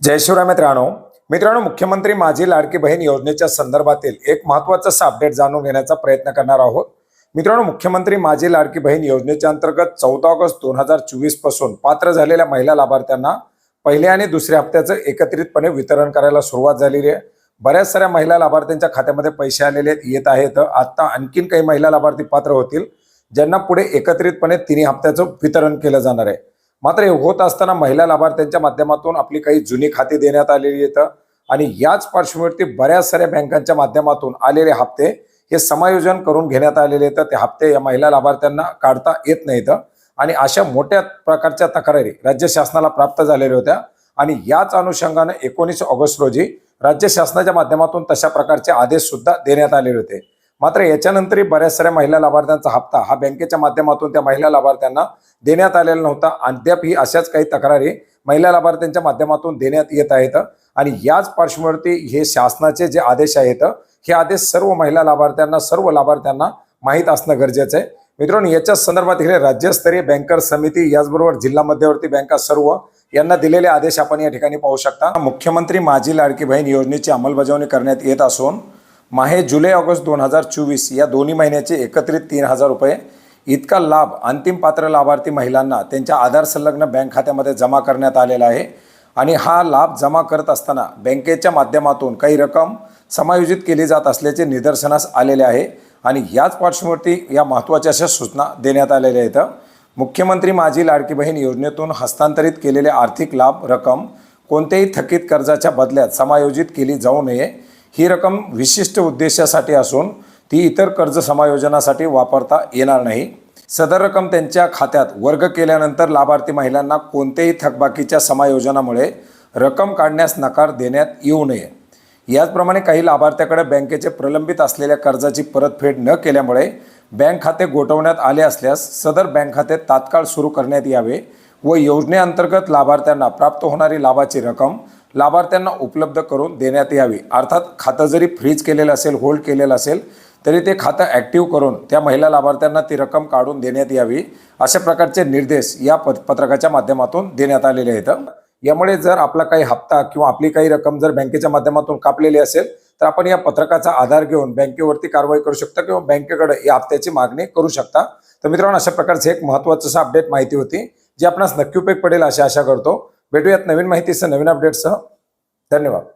जय शिवराय मित्रांनो. मित्रांनो मुख्यमंत्री माझी लाडकी बहीण योजनेच्या संदर्भातील एक महत्वाचं अपडेट जाणून घेण्याचा प्रयत्न करणार आहोत. मित्रांनो मुख्यमंत्री माझी लाडकी बहीण योजनेच्या अंतर्गत चौदा ऑगस्ट दोन हजार चोवीसपासून पात्र झालेल्या महिला लाभार्थ्यांना पहिल्या आणि दुसऱ्या हप्त्याचं एकत्रितपणे वितरण करायला सुरुवात झालेली आहे. बऱ्याच साऱ्या महिला लाभार्थ्यांच्या खात्यामध्ये पैसे आलेले आहेत, येत आहेत. आता आणखीन काही महिला लाभार्थी पात्र होतील ज्यांना पुढे एकत्रितपणे तिन्ही हप्त्याचं वितरण केलं जाणार आहे. मात्र हे होत असताना महिला लाभार्थ्यांच्या माध्यमातून आपली काही जुनी खाती देण्यात आलेली आहेत आणि याच पार्श्वभूमीवरती बऱ्याच साऱ्या बँकांच्या माध्यमातून आलेले हप्ते हे समायोजन करून घेण्यात आलेले आहेत. ते हप्ते या महिला लाभार्थ्यांना काढता येत नाहीत. आणि अशा मोठ्या प्रकारच्या तक्रारी राज्य शासनाला प्राप्त झालेल्या होत्या. आणि याच अनुषंगाने एकोणीस ऑगस्ट रोजी राज्य शासनाच्या माध्यमातून तशा प्रकारचे आदेश सुद्धा देण्यात आलेले होते. मात्र याच्यानंतरही बऱ्याच साऱ्या महिला लाभार्थ्यांचा हप्ता हा बँकेच्या माध्यमातून त्या महिला लाभार्थ्यांना देण्यात आलेला नव्हता. अद्यापही अशाच काही तक्रारी महिला लाभार्थ्यांच्या माध्यमातून देण्यात येत आहेत आणि याच पार्श्वभूमीवरती हे शासनाचे जे आदेश आहेत हे आदेश सर्व महिला लाभार्थ्यांना सर्व लाभार्थ्यांना माहीत असणं गरजेचं आहे. मित्रांनो याच्या संदर्भात इकडे राज्यस्तरीय बँकर समिती याचबरोबर जिल्हा मध्यवर्ती बँका सर्व यांना दिलेले आदेश आपण या ठिकाणी पाहू शकता. मुख्यमंत्री माझी लाडकी बहीण योजनेची अंमलबजावणी करण्यात येत असून माहे जुलै ऑगस्ट दोन हजार चोवीस या दोन्ही महिन्याचे एकत्रित तीन हजार रुपये. इतका लाभ अंतिम पात्र लाभार्थी महिलांना त्यांच्या आधार संलग्न बँक खात्यामध्ये जमा करण्यात आलेला आहे. आणि हा लाभ जमा करत असताना बँकेच्या माध्यमातून काही रक्कम समायोजित केली जात असल्याचे निदर्शनास आलेले आहे. आणि याच पार्श्वभूमीवरती या महत्त्वाच्या अशा सूचना देण्यात आलेल्या आहेत. मुख्यमंत्री माझी लाडकी बहीण योजनेतून हस्तांतरित केलेले आर्थिक लाभ रक्कम कोणत्याही थकीत कर्जाच्या बदल्यात समायोजित केली जाऊ नये. ही रक्कम विशिष्ट उद्देशासाठी असून ती इतर कर्ज समायोजनासाठी वापरता येणार नाही. सदर रक्कम त्यांच्या खात्यात वर्ग केल्यानंतर लाभार्थी महिलांना कोणत्याही थकबाकीच्या समायोजनामुळे रक्कम काढण्यास नकार देण्यात येऊ नये. याचप्रमाणे काही लाभार्थ्याकडे बँकेचे प्रलंबित असलेल्या कर्जाची परतफेड न केल्यामुळे बँक खाते गोठवण्यात आले असल्यास सदर बँक खाते तात्काळ सुरू करण्यात यावे व योजनेअंतर्गत लाभार्थ्यांना प्राप्त होणारी लाभाची रक्कम लाभार्थ्यांना उपलब्ध करून देण्यात यावी. अर्थात खातं जरी फ्रीज केलेलं असेल होल्ड केलेलं असेल तरी ते खातं ॲक्टिव्ह करून त्या महिला लाभार्थ्यांना ती रक्कम काढून देण्यात यावी अशा प्रकारचे निर्देश या पत पत्रकाच्या माध्यमातून देण्यात आलेले आहेत. यामुळे जर आपला काही हप्ता किंवा आपली काही रक्कम जर बँकेच्या माध्यमातून कापलेली असेल तर आपण या पत्रकाचा आधार घेऊन बँकेवरती कारवाई करू शकता किंवा बँकेकडे या हप्त्याची मागणी करू शकता. तर मित्रांनो अशा प्रकारचे एक महत्त्वाचं अपडेट माहिती होती जी आपणास नक्की उपयोग पडेल अशी आशा करतो. भेटूयात नवीन माहितीसह नवीन अपडेटसह धन्यवाद.